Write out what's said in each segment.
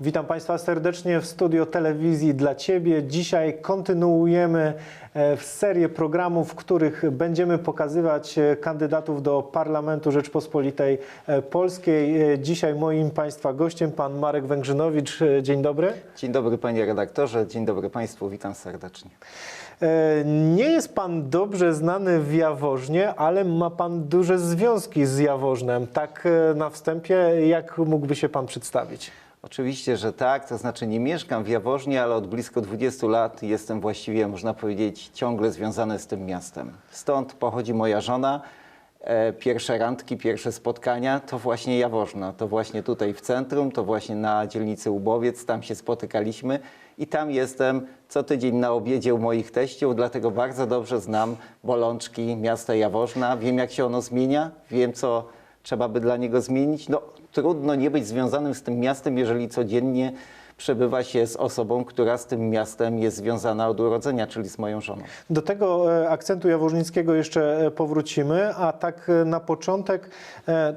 Witam Państwa serdecznie w studio telewizji dla Ciebie. Dzisiaj kontynuujemy e, serię programów, w których będziemy pokazywać e, kandydatów do Parlamentu Rzeczpospolitej e, Polskiej. Dzisiaj moim Państwa gościem pan Marek Węgrzynowicz. Dzień dobry. Dzień dobry panie redaktorze, dzień dobry państwu, witam serdecznie. Nie jest Pan dobrze znany w Jaworznie, ale ma Pan duże związki z Jaworznem. Tak na wstępie, jak mógłby się Pan przedstawić? Oczywiście, że tak, to znaczy nie mieszkam w Jaworznie, ale od blisko 20 lat jestem właściwie, można powiedzieć, ciągle związany z tym miastem. Stąd pochodzi moja żona. E, Pierwsze randki, pierwsze spotkania to właśnie Jaworzna, to właśnie tutaj w centrum, to właśnie na dzielnicy Ubowiec, tam się spotykaliśmy i tam jestem co tydzień na obiedzie u moich teściów, dlatego bardzo dobrze znam bolączki miasta Jaworzna, wiem jak się ono zmienia, wiem co trzeba by dla niego zmienić. No, trudno nie być związanym z tym miastem, jeżeli codziennie przebywa się z osobą, która z tym miastem jest związana od urodzenia, czyli z moją żoną. Do tego e, akcentu jaworznickiego jeszcze e, powrócimy, a tak e, na początek,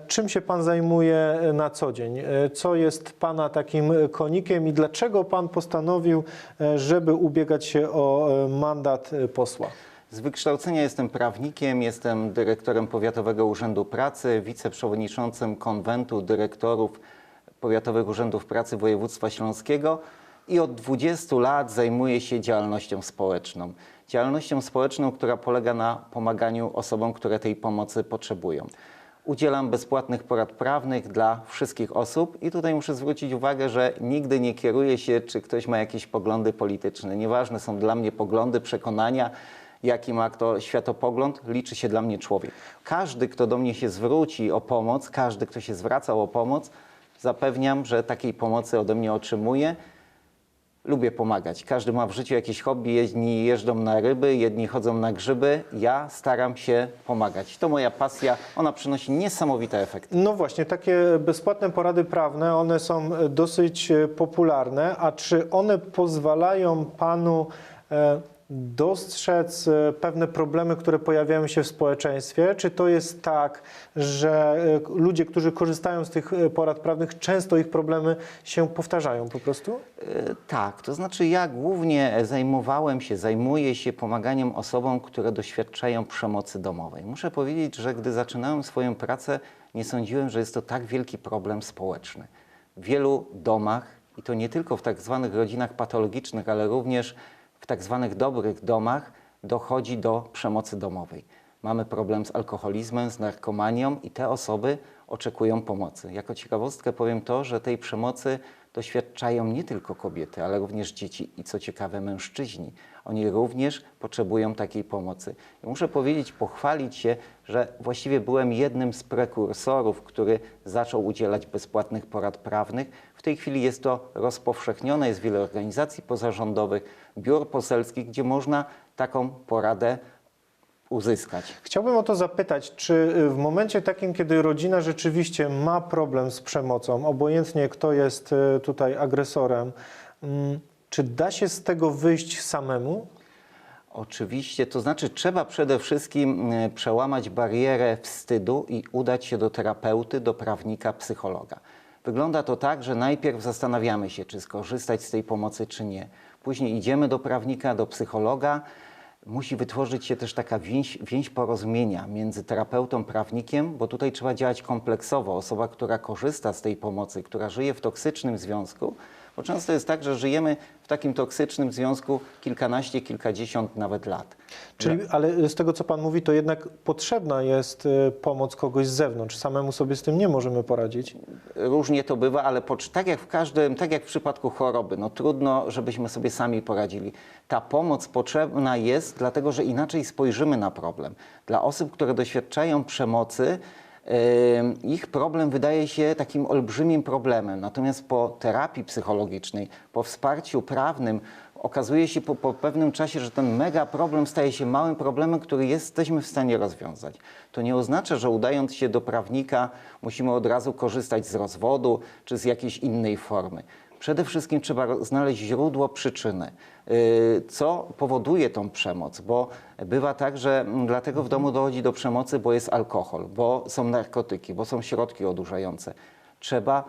czym się Pan zajmuje na co dzień? Co jest Pana takim konikiem i dlaczego Pan postanowił, żeby ubiegać się o mandat posła? Z wykształcenia jestem prawnikiem, jestem dyrektorem Powiatowego Urzędu Pracy, wiceprzewodniczącym konwentu dyrektorów Powiatowych Urzędów Pracy Województwa Śląskiego i od 20 lat zajmuję się działalnością społeczną. Działalnością społeczną, która polega na pomaganiu osobom, które tej pomocy potrzebują. Udzielam bezpłatnych porad prawnych dla wszystkich osób i tutaj muszę zwrócić uwagę, że nigdy nie kieruję się, czy ktoś ma jakieś poglądy polityczne. Nieważne są dla mnie poglądy, przekonania, jaki ma kto światopogląd, liczy się dla mnie człowiek. Każdy, kto do mnie się zwróci o pomoc, każdy, kto się zwracał o pomoc, zapewniam, że takiej pomocy ode mnie otrzymuje. Lubię pomagać. Każdy ma w życiu jakieś hobby, jedni jeżdżą na ryby, jedni chodzą na grzyby. Ja staram się pomagać. To moja pasja, ona przynosi niesamowite efekty. No właśnie, takie bezpłatne porady prawne, one są dosyć popularne, a czy one pozwalają Panu e, dostrzec e, pewne problemy, które pojawiają się w społeczeństwie? Czy to jest tak, że e, ludzie, którzy korzystają z tych e, porad prawnych, często ich problemy się powtarzają po prostu? Tak, to znaczy ja głównie zajmowałem się, zajmuję się pomaganiem osobom, które doświadczają przemocy domowej. Muszę powiedzieć, że gdy zaczynałem swoją pracę, nie sądziłem, że jest to tak wielki problem społeczny. W wielu domach, i to nie tylko w tak zwanych rodzinach patologicznych, ale również w tak zwanych dobrych domach, dochodzi do przemocy domowej. Mamy problem z alkoholizmem, z narkomanią i te osoby oczekują pomocy. Jako ciekawostkę powiem to, że tej przemocy doświadczają nie tylko kobiety, ale również dzieci i co ciekawe mężczyźni. Oni również potrzebują takiej pomocy. I muszę powiedzieć, pochwalić się, że właściwie byłem jednym z prekursorów, który zaczął udzielać bezpłatnych porad prawnych. W tej chwili jest to rozpowszechnione, jest wiele organizacji pozarządowych, biur poselskich, gdzie można taką poradę uzyskać. Chciałbym o to zapytać, czy y, w momencie takim, kiedy rodzina rzeczywiście ma problem z przemocą, obojętnie kto jest y, tutaj agresorem, mm, czy da się z tego wyjść samemu? Oczywiście, to znaczy trzeba przede wszystkim e, przełamać barierę wstydu i udać się do terapeuty, do prawnika, psychologa. Wygląda to tak, że najpierw zastanawiamy się, czy skorzystać z tej pomocy, czy nie. Później idziemy do prawnika, do psychologa. Musi wytworzyć się też taka więź, więź porozumienia między terapeutą, prawnikiem, bo tutaj trzeba działać kompleksowo. Osoba, która korzysta z tej pomocy, która żyje w toksycznym związku, bo często jest tak, że żyjemy w takim toksycznym związku kilkanaście, kilkadziesiąt nawet lat. Czyli, ale z tego, co Pan mówi, to jednak potrzebna jest y, pomoc kogoś z zewnątrz. Samemu sobie z tym nie możemy poradzić. Różnie to bywa, ale po, tak jak w każdym, tak jak w przypadku choroby, no trudno, żebyśmy sobie sami poradzili. Ta pomoc potrzebna jest, dlatego że inaczej spojrzymy na problem. Dla osób, które doświadczają przemocy, ich problem wydaje się takim olbrzymim problemem. Natomiast po terapii psychologicznej, po wsparciu prawnym, okazuje się po, po pewnym czasie, że ten mega problem staje się małym problemem, który jesteśmy w stanie rozwiązać. To nie oznacza, że udając się do prawnika, musimy od razu korzystać z rozwodu czy z jakiejś innej formy. Przede wszystkim trzeba znaleźć źródło przyczyny, yy, co powoduje tą przemoc, bo bywa tak, że mm, dlatego w domu dochodzi do przemocy, bo jest alkohol, bo są narkotyki, bo są środki odurzające. Trzeba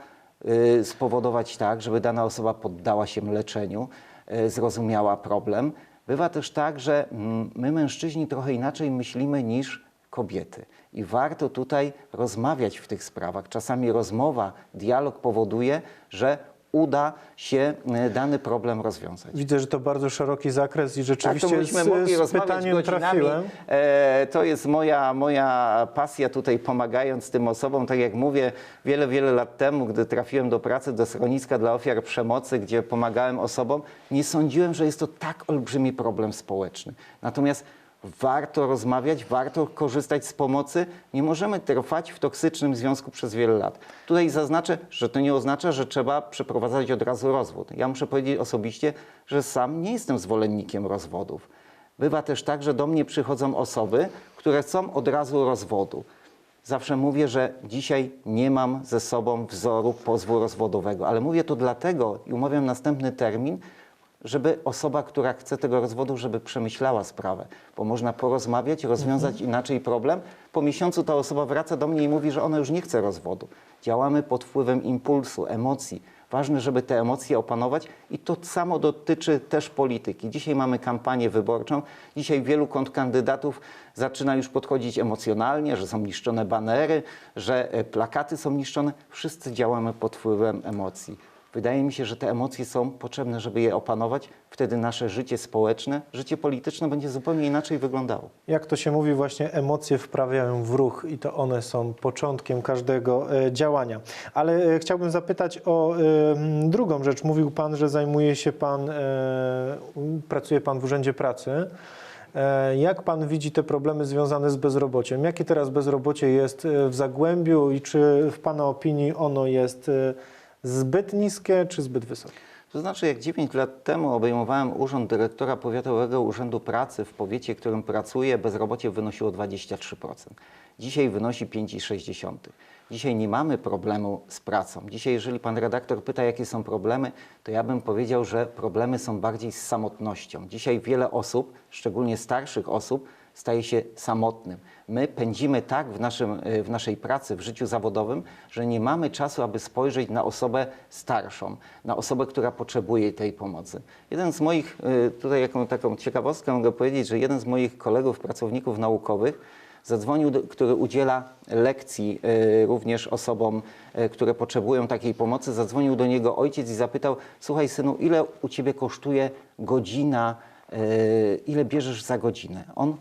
y, spowodować tak, żeby dana osoba poddała się leczeniu, y, zrozumiała problem. Bywa też tak, że mm, my mężczyźni trochę inaczej myślimy niż kobiety. I warto tutaj rozmawiać w tych sprawach. Czasami rozmowa, dialog powoduje, że uda się y, dany problem rozwiązać. Widzę, że to bardzo szeroki zakres i Tak, rzeczywiście to byśmy z, mogli z pytaniem godzinami. trafiłem. E, to jest moja, moja pasja tutaj pomagając tym osobom. Tak jak mówię, wiele, wiele lat temu, gdy trafiłem do pracy do schroniska dla ofiar przemocy, gdzie pomagałem osobom, nie sądziłem, że jest to tak olbrzymi problem społeczny. Natomiast warto rozmawiać, warto korzystać z pomocy. Nie możemy trwać w toksycznym związku przez wiele lat. Tutaj zaznaczę, że to nie oznacza, że trzeba przeprowadzać od razu rozwód. Ja muszę powiedzieć osobiście, że sam nie jestem zwolennikiem rozwodów. Bywa też tak, że do mnie przychodzą osoby, które chcą od razu rozwodu. Zawsze mówię, że dzisiaj nie mam ze sobą wzoru pozwu rozwodowego, ale mówię to dlatego i umawiam następny termin, żeby osoba, która chce tego rozwodu, żeby przemyślała sprawę, bo można porozmawiać, rozwiązać inaczej problem. Po miesiącu ta osoba wraca do mnie i mówi, że ona już nie chce rozwodu. Działamy pod wpływem impulsu, emocji. Ważne, żeby te emocje opanować i to samo dotyczy też polityki. Dzisiaj mamy kampanię wyborczą. Dzisiaj wielu kontrkandydatów zaczyna już podchodzić emocjonalnie, że są niszczone banery, że e, plakaty są niszczone. Wszyscy działamy pod wpływem emocji. Wydaje mi się, że te emocje są potrzebne, żeby je opanować. Wtedy nasze życie społeczne, życie polityczne będzie zupełnie inaczej wyglądało. Jak to się mówi, właśnie emocje wprawiają w ruch i to one są początkiem każdego e, działania. Ale e, chciałbym zapytać o drugą rzecz. Mówił Pan, że zajmuje się Pan, e, pracuje Pan w Urzędzie Pracy. Jak Pan widzi te problemy związane z bezrobociem? Jakie teraz bezrobocie jest w Zagłębiu i czy w Pana opinii ono jest zbyt niskie czy zbyt wysokie? To znaczy, jak 9 lat temu obejmowałem urząd dyrektora Powiatowego Urzędu Pracy w powiecie, w którym pracuję, bezrobocie wynosiło 23%. Dzisiaj wynosi 5,6%. Dzisiaj nie mamy problemu z pracą. Dzisiaj, jeżeli pan redaktor pyta, jakie są problemy, to ja bym powiedział, że problemy są bardziej z samotnością. Dzisiaj wiele osób, szczególnie starszych osób, staje się samotnym. My pędzimy tak w, naszym, y, w naszej pracy, w życiu zawodowym, że nie mamy czasu, aby spojrzeć na osobę starszą, na osobę, która potrzebuje tej pomocy. Jeden z moich, y, tutaj jaką taką ciekawostkę mogę powiedzieć, że jeden z moich kolegów, pracowników naukowych, zadzwonił, który udziela lekcji y, również osobom, które potrzebują takiej pomocy. Zadzwonił do niego ojciec i zapytał: Słuchaj, synu, ile u ciebie kosztuje godzina, ile bierzesz za godzinę? On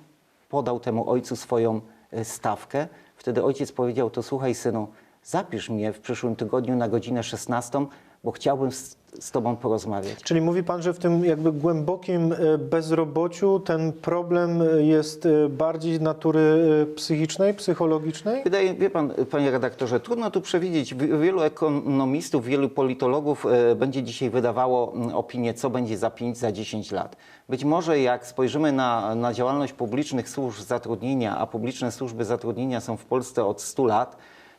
podał temu ojcu swoją y, stawkę. Wtedy ojciec powiedział: To słuchaj, synu, zapisz mnie w przyszłym tygodniu na godzinę 16, bo chciałbym z, z tobą porozmawiać. Czyli mówi Pan, że w tym jakby głębokim e, bezrobociu ten problem e, jest e, bardziej natury psychicznej, psychologicznej? Wydaje, wie pan, panie redaktorze, trudno tu przewidzieć. Wi- Wielu ekonomistów, wielu politologów będzie dzisiaj wydawało opinię, co będzie za 5, za 10 lat. Być może jak spojrzymy na, na działalność publicznych służb zatrudnienia, a publiczne służby zatrudnienia są w Polsce od 100 lat,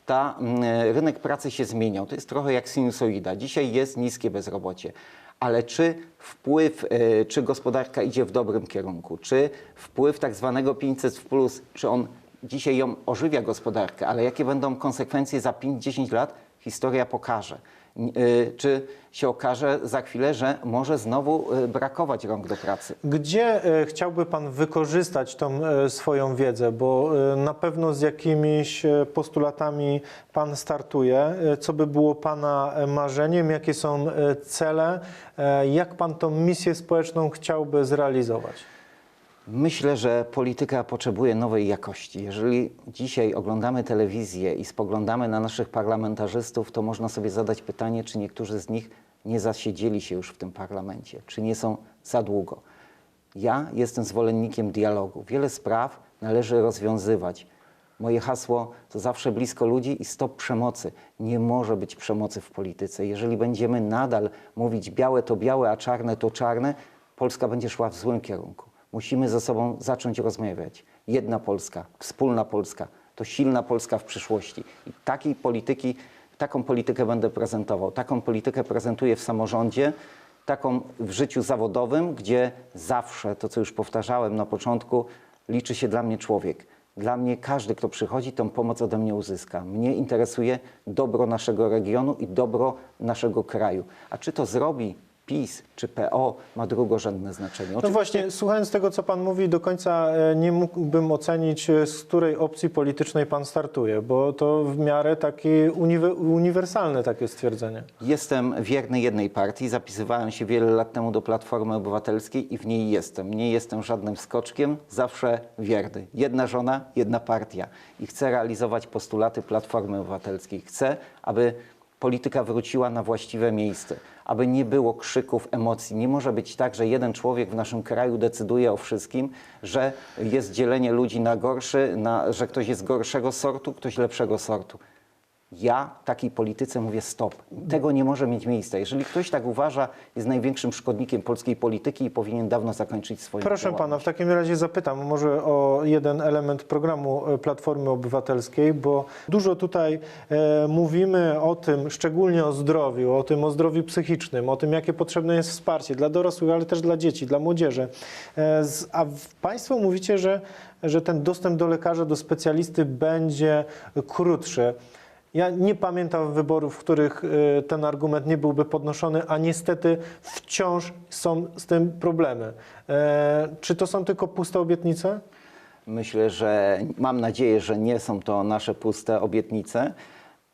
ta mm, rynek pracy się zmieniał. To jest trochę jak sinusoida. Dzisiaj jest niskie bezrobocie. Ale czy wpływ, e, czy gospodarka idzie w dobrym kierunku, czy wpływ tak zwanego 500 w plus, czy on dzisiaj ją ożywia gospodarkę, ale jakie będą konsekwencje za 5-10 lat, historia pokaże. Y, Czy się okaże za chwilę, że może znowu y, brakować rąk do pracy? Gdzie e, chciałby Pan wykorzystać tą swoją wiedzę? Bo na pewno z jakimiś postulatami Pan startuje. Co by było Pana marzeniem? Jakie są cele? Jak Pan tą misję społeczną chciałby zrealizować? Myślę, że polityka potrzebuje nowej jakości. Jeżeli dzisiaj oglądamy telewizję i spoglądamy na naszych parlamentarzystów, to można sobie zadać pytanie, czy niektórzy z nich nie zasiedzieli się już w tym parlamencie, czy nie są za długo. Ja jestem zwolennikiem dialogu. Wiele spraw należy rozwiązywać. Moje hasło to zawsze blisko ludzi i stop przemocy. Nie może być przemocy w polityce. Jeżeli będziemy nadal mówić białe to białe, a czarne to czarne, Polska będzie szła w złym kierunku. Musimy ze sobą zacząć rozmawiać. Jedna Polska, wspólna Polska to silna Polska w przyszłości. I takiej polityki, taką politykę będę prezentował. Taką politykę prezentuję w samorządzie, taką w życiu zawodowym, gdzie zawsze, to co już powtarzałem na początku, liczy się dla mnie człowiek. Dla mnie każdy, kto przychodzi, tą pomoc ode mnie uzyska. Mnie interesuje dobro naszego regionu i dobro naszego kraju. A czy to zrobi PiS czy PO, ma drugorzędne znaczenie. No właśnie, słuchając tego, co Pan mówi, do końca e, nie mógłbym ocenić, e, z której opcji politycznej Pan startuje, bo to w miarę takie uniwe, uniwersalne takie stwierdzenie. Jestem wierny jednej partii. Zapisywałem się wiele lat temu do Platformy Obywatelskiej i w niej jestem. Nie jestem żadnym skoczkiem, zawsze wierny. Jedna żona, jedna partia. I chcę realizować postulaty Platformy Obywatelskiej. Chcę, aby polityka wróciła na właściwe miejsce, aby nie było krzyków, emocji. Nie może być tak, że jeden człowiek w naszym kraju decyduje o wszystkim, że jest dzielenie ludzi na gorszy, na, że ktoś jest gorszego sortu, ktoś lepszego sortu. Ja takiej polityce mówię stop. Tego nie może mieć miejsca. Jeżeli ktoś tak uważa, jest największym szkodnikiem polskiej polityki i powinien dawno zakończyć swoją Proszę. Pana, w takim razie zapytam może o jeden element programu e, Platformy Obywatelskiej, bo dużo tutaj e, mówimy o tym, szczególnie o zdrowiu, o tym o zdrowiu psychicznym, o tym, jakie potrzebne jest wsparcie dla dorosłych, ale też dla dzieci, dla młodzieży. E, z, a Państwo mówicie, że, że ten dostęp do lekarza, do specjalisty będzie krótszy. Ja nie pamiętam wyborów, w których e, ten argument nie byłby podnoszony, a niestety wciąż są z tym problemy. E, Czy to są tylko puste obietnice? Myślę, że mam nadzieję, że nie są to nasze puste obietnice.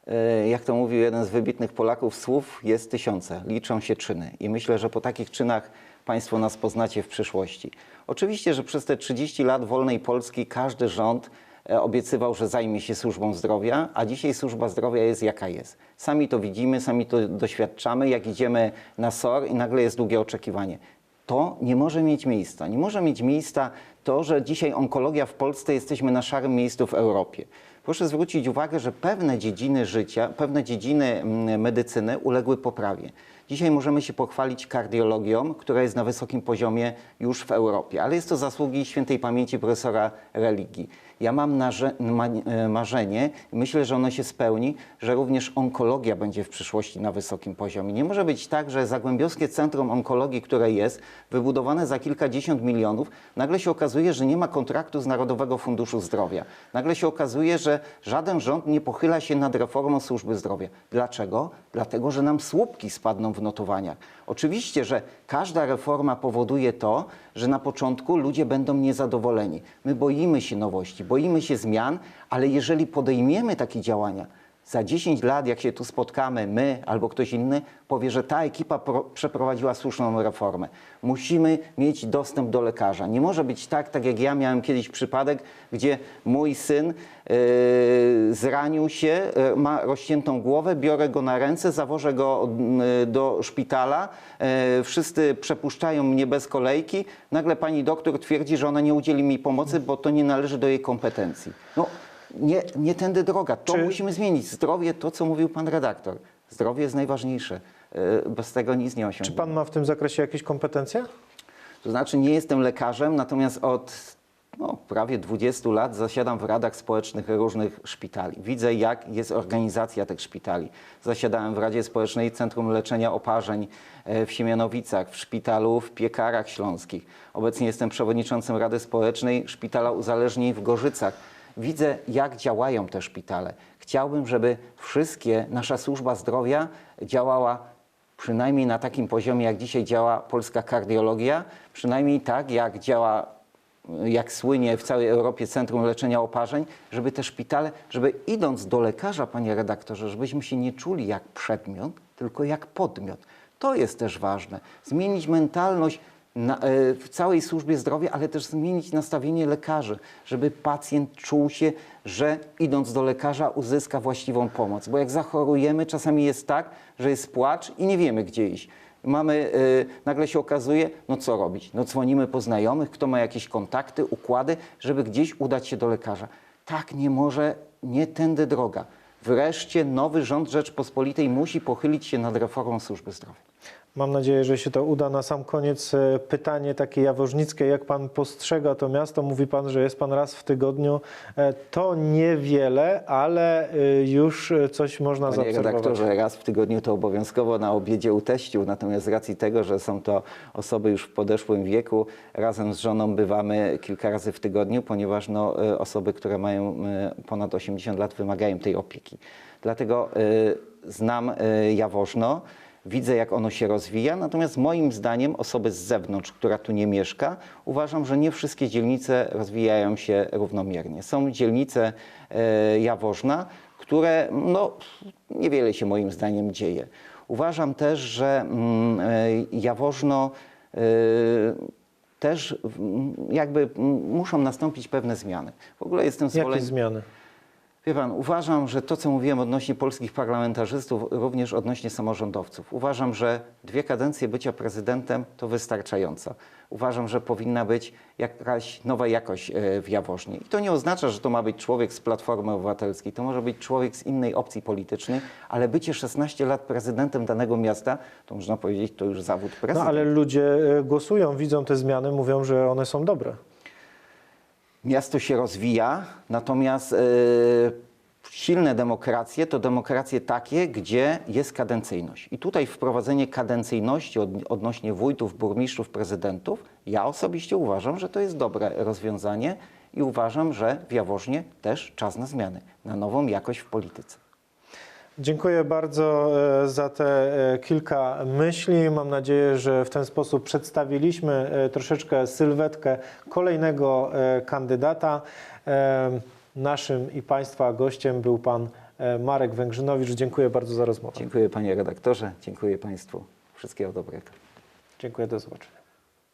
E, Jak to mówił jeden z wybitnych Polaków, słów jest tysiące, liczą się czyny. I myślę, że po takich czynach Państwo nas poznacie w przyszłości. Oczywiście, że przez te 30 lat wolnej Polski każdy rząd obiecywał, że zajmie się służbą zdrowia, a dzisiaj służba zdrowia jest jaka jest. Sami to widzimy, sami to doświadczamy, jak idziemy na SOR i nagle jest długie oczekiwanie. To nie może mieć miejsca. Nie może mieć miejsca to, że dzisiaj onkologia w Polsce jesteśmy na szarym miejscu w Europie. Proszę zwrócić uwagę, że pewne dziedziny życia, pewne dziedziny mm, medycyny uległy poprawie. Dzisiaj możemy się pochwalić kardiologią, która jest na wysokim poziomie już w Europie, ale jest to zasługi świętej pamięci profesora religii. Ja mam e, marzenie, myślę, że ono się spełni, że również onkologia będzie w przyszłości na wysokim poziomie. Nie może być tak, że Zagłębiowskie Centrum Onkologii, które jest wybudowane za kilkadziesiąt milionów, nagle się okazuje, że nie ma kontraktu z Narodowego Funduszu Zdrowia. Nagle się okazuje, że żaden rząd nie pochyla się nad reformą służby zdrowia. Dlaczego? Dlatego, że nam słupki spadną w notowaniach. Oczywiście, że każda reforma powoduje to, że na początku ludzie będą niezadowoleni. My boimy się nowości, boimy się zmian, ale jeżeli podejmiemy takie działania, za 10 lat, jak się tu spotkamy, my albo ktoś inny, powie, że ta ekipa pro, przeprowadziła słuszną reformę. Musimy mieć dostęp do lekarza. Nie może być tak, tak jak ja miałem kiedyś przypadek, gdzie mój syn yy, zranił się, yy, ma rozciętą głowę, biorę go na ręce, zawożę go yy, do szpitala, yy, wszyscy przepuszczają mnie bez kolejki, nagle pani doktor twierdzi, że ona nie udzieli mi pomocy, bo to nie należy do jej kompetencji. No, nie, nie tędy droga. To Czy- musimy zmienić. Zdrowie, to co mówił pan redaktor. Zdrowie jest najważniejsze. Yy, Bez tego nic nie Czy osiągniemy. Pan ma w tym zakresie jakieś kompetencje? To znaczy nie jestem lekarzem, natomiast od no, prawie 20 lat zasiadam w radach społecznych różnych szpitali. Widzę, jak jest organizacja tych szpitali. Zasiadałem w Radzie Społecznej Centrum Leczenia Oparzeń e, w Siemianowicach, w szpitalu w Piekarach Śląskich. Obecnie jestem przewodniczącym Rady Społecznej Szpitala Uzależnień w Gorzycach. Widzę, jak działają te szpitale. Chciałbym, żeby wszystkie, nasza służba zdrowia działała przynajmniej na takim poziomie, jak dzisiaj działa polska kardiologia, przynajmniej tak, jak działa, jak słynie w całej Europie Centrum Leczenia Oparzeń, żeby te szpitale, żeby idąc do lekarza, panie redaktorze, żebyśmy się nie czuli jak przedmiot, tylko jak podmiot. To jest też ważne. Zmienić mentalność na, e, w całej służbie zdrowia, ale też zmienić nastawienie lekarzy, żeby pacjent czuł się, że idąc do lekarza uzyska właściwą pomoc. Bo jak zachorujemy, czasami jest tak, że jest płacz i nie wiemy, gdzie iść. Mamy, e, nagle się okazuje, no co robić? No dzwonimy po znajomych, kto ma jakieś kontakty, układy, żeby gdzieś udać się do lekarza. Tak nie może, nie tędy droga. Wreszcie nowy rząd Rzeczpospolitej musi pochylić się nad reformą służby zdrowia. Mam nadzieję, że się to uda. Na sam koniec e, pytanie takie jaworznickie. Jak pan postrzega to miasto? Mówi pan, że jest pan raz w tygodniu. E, To niewiele, ale e, już coś można Panie zaobserwować. redaktorze, raz w tygodniu to obowiązkowo na obiedzie u natomiast z racji tego, że są to osoby już w podeszłym wieku, razem z żoną bywamy kilka razy w tygodniu, ponieważ no, osoby, które mają ponad 80 lat wymagają tej opieki. Dlatego e, znam e, Jaworzno, widzę jak ono się rozwija, natomiast moim zdaniem osoby z zewnątrz, która tu nie mieszka, uważam, że nie wszystkie dzielnice rozwijają się równomiernie. Są dzielnice e, Jaworzna, które no, niewiele się moim zdaniem dzieje. Uważam też, że mm, e, Jaworzno e, też jakby muszą nastąpić pewne zmiany. W ogóle jestem Jakie zwolennikiem. zmiany? Wie pan, uważam, że to, co mówiłem odnośnie polskich parlamentarzystów, również odnośnie samorządowców. Uważam, że dwie kadencje bycia prezydentem to wystarczająca. Uważam, że powinna być jakaś nowa jakość e, w Jaworznie. I to nie oznacza, że to ma być człowiek z Platformy Obywatelskiej, to może być człowiek z innej opcji politycznej, ale bycie 16 lat prezydentem danego miasta, to można powiedzieć, to już zawód No prezydenta. ale ludzie e, głosują, widzą te zmiany, mówią, że one są dobre. Miasto się rozwija, natomiast e, silne demokracje to demokracje takie, gdzie jest kadencyjność. I tutaj wprowadzenie kadencyjności od, odnośnie wójtów, burmistrzów, prezydentów, ja osobiście uważam, że to jest dobre rozwiązanie i uważam, że w Jaworznie też czas na zmiany, na nową jakość w polityce. Dziękuję bardzo e, za te e, kilka myśli. Mam nadzieję, że w ten sposób przedstawiliśmy e, troszeczkę sylwetkę kolejnego kandydata. Naszym i Państwa gościem był Pan Marek Węgrzynowicz. Dziękuję bardzo za rozmowę. Dziękuję panie redaktorze, dziękuję państwu. Wszystkiego dobrego. Dziękuję, do zobaczenia.